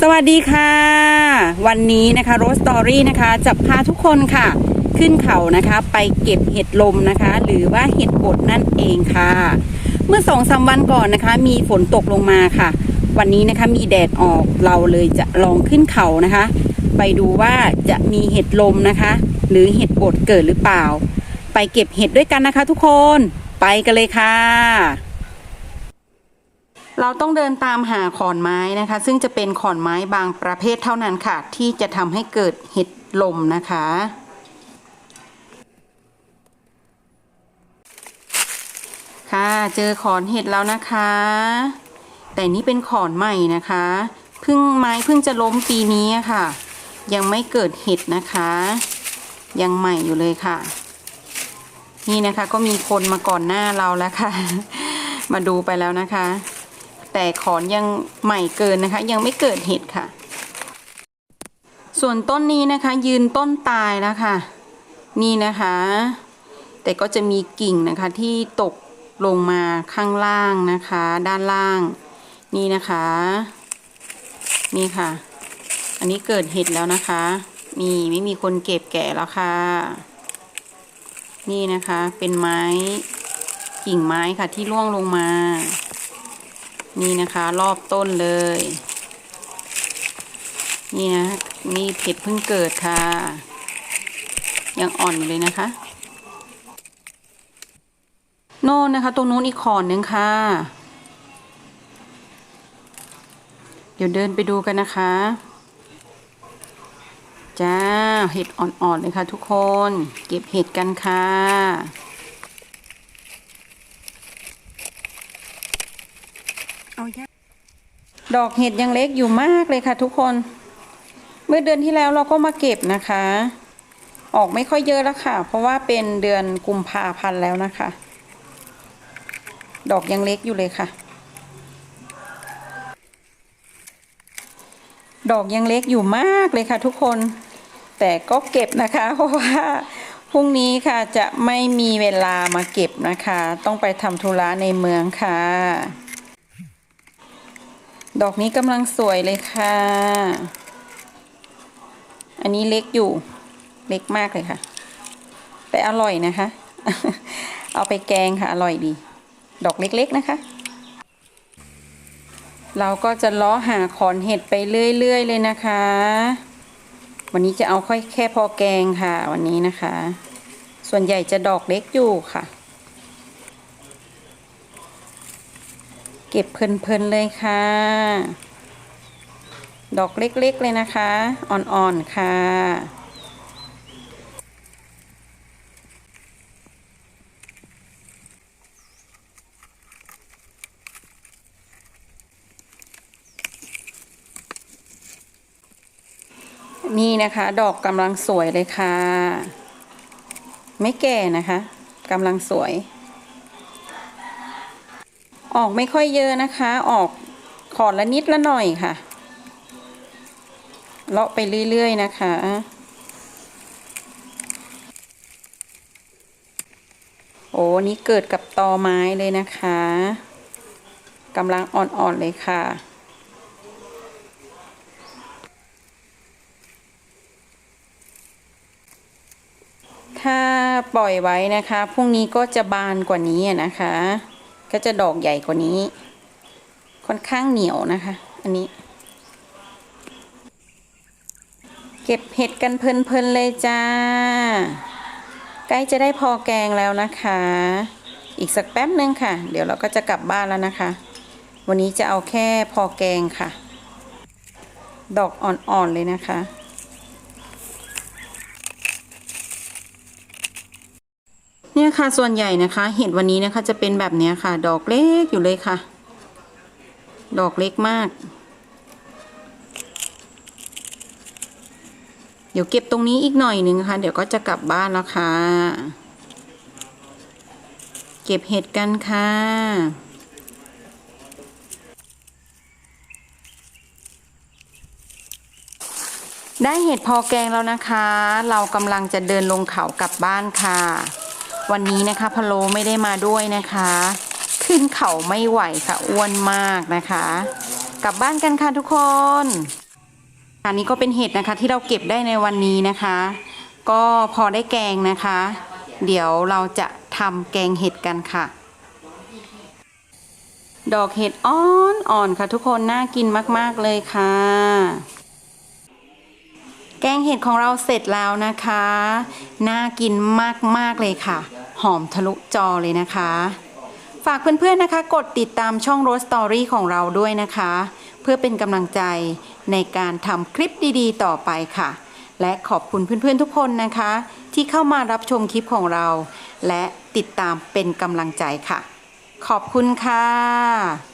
สวัสดีค่ะ วันนี้นะคะโรสตอรี่นะคะจะพาทุกคนค่ะ ขึ้นเขานะคะไปเก็บเห็ดลมนะคะ หรือว่าเห็ดบดนั่นเองค่ะ เมื่อสองสามวันก่อนนะคะ มีฝนตกลงมาค่ะ วันนี้นะคะมีแดดออกเราเลยจะลองขึ้นเขานะคะ ไปดูว่าจะมีเห็ดลมนะคะ หรือเห็ดบดเกิดหรือเปล่า ไปเก็บเห็ดด้วยกันนะคะ ทุกคนไปกันเลยค่ะ เราต้องเดินตามหาขอนไม้นะคะ ซึ่งจะเป็นขอนไม้บางประเภทเท่านั้นค่ะ ที่จะทำให้เกิดเห็ดลมนะคะ ค่ะเจอขอนเห็ดแล้วนะคะ แต่นี่เป็นขอนใหม่นะคะเพิ่งไม้เพิ่งจะล้มปีนี้ค่ะ ยังไม่เกิดเห็ดนะคะ ยังใหม่อยู่เลยค่ะ นี่นะคะก็มีคนมาก่อนหน้าเราแล้วค่ะ มาดูไปแล้วนะคะ แต่ขอนยังใหม่เกินนะคะ ยังไม่เกิดเห็ดค่ะ ส่วนต้นนี้นะคะ ยืนต้นตายแล้วค่ะ นี่นะคะ แต่ก็จะมีกิ่งนะคะที่ตกลงมาข้างล่างนะคะ ด้านล่าง นี่นะคะ นี่ค่ะ อันนี้เกิดเห็ดแล้วนะคะ นี่ไม่มีคนเก็บแก่แล้วค่ะ นี่นะคะเป็นไม้กิ่งไม้ค่ะที่ร่วงลงมา นี่นะคะรอบต้นเลย นี่นะนี่เห็ดเพิ่งเกิดค่ะ ยังอ่อนอยู่เลยนะคะ โน่นนะคะ ตรงนู้นอีกขอนหนึ่งค่ะ เดี๋ยวเดินไปดูกันนะคะ จ้า เห็ดอ่อนๆเลยค่ะทุกคน เก็บเห็ดกันค่ะ เอาย ดอกเห็ดยังเล็กอยู่มากเลยค่ะ ทุกคน เมื่อเดือนที่แล้วเราก็มาเก็บนะคะ ออกไม่ค่อยเยอะแล้วค่ะ เพราะว่าเป็นเดือนกุมภาพันธ์แล้วนะคะ ดอกยังเล็กอยู่เลยค่ะ ดอกยังเล็กอยู่มากเลยค่ะ ทุกคน แต่ก็เก็บนะคะ เพราะว่าพรุ่งนี้ค่ะจะไม่มีเวลามาเก็บนะคะ ต้องไปทำธุระในเมืองค่ะ ดอกนี้กำลังสวยเลยค่ะ อันนี้เล็กอยู่ เล็กมากเลยค่ะ แต่อร่อยนะคะ เอาไปแกงค่ะ อร่อยดี ดอกเล็กๆนะคะ เราก็จะล้อหาขอนเห็ดไปเรื่อยๆเลยนะคะ วันนี้จะเอาค่อยแค่พอแกงค่ะ วันนี้นะคะ ส่วนใหญ่จะดอกเล็กอยู่ค่ะ เก็บเพลินๆเลยค่ะ ดอกเล็กๆเลยนะคะ อ่อนๆ ค่ะนี่นะคะดอกกำลังสวยเลยค่ะ ไม่แก่นะคะกำลังสวย ออกไม่ค่อยเยอะนะคะ ออกขอดละนิดละหน่อยค่ะ เลาะไปเรื่อย ๆ นะคะโอ้นี่เกิดกับตอไม้เลยนะคะกำลังอ่อนๆเลยค่ะ ถ้าปล่อยไว้นะคะ พรุ่งนี้ก็จะบานกว่านี้นะคะ ก็จะดอกใหญ่กว่านี้ ค่อนข้างเหนียวนะคะ อันนี้ เก็บเห็ดกันเพลินๆเลยจ้า ใกล้จะได้พอแกงแล้วนะคะ อีกสักแป๊บนึงค่ะ เดี๋ยวเราก็จะกลับบ้านแล้วนะคะ วันนี้จะเอาแค่พอแกงค่ะ ดอกอ่อนๆเลยนะคะ เนี่ยค่ะส่วนใหญ่นะคะ เห็ดวันนี้นะคะจะเป็นแบบนี้ค่ะ ดอกเล็กอยู่เลยค่ะ ดอกเล็กมาก เดี๋ยวเก็บตรงนี้อีกหน่อยหนึ่งค่ะ เดี๋ยวก็จะกลับบ้านแล้วค่ะ เก็บเห็ดกันค่ะได้เห็ดพอแกงแล้วนะคะ เรากำลังจะเดินลงเขากลับบ้านค่ะ วันนี้นะคะพะโลไม่ได้มาด้วยนะคะ ขึ้นเขาไม่ไหวค่ะอ้วนมากนะคะ กลับบ้านกันค่ะทุกคนอันนี้ก็เป็นเห็ดนะคะที่เราเก็บได้ในวันนี้นะคะ ก็พอได้แกงนะคะ เดี๋ยวเราจะทำแกงเห็ดกันค่ะ ดอกเห็ดอ่อนอ่อนค่ะทุกคนน่ากินมาก ๆ เลยค่ะ แกงเห็ดของเราเสร็จแล้วนะคะ น่ากินมาก ๆ เลยค่ะ หอมทะลุจอเลยนะคะ ฝากเพื่อนๆนะคะ กดติดตามช่อง Rose Story ของเราด้วยนะคะ เพื่อเป็นกำลังใจในการทำคลิปดีๆ ต่อไปค่ะ และขอบคุณเพื่อนๆทุกคนนะคะ ที่เข้ามารับชมคลิปของเรา และติดตามเป็นกำลังใจค่ะ ขอบคุณค่ะ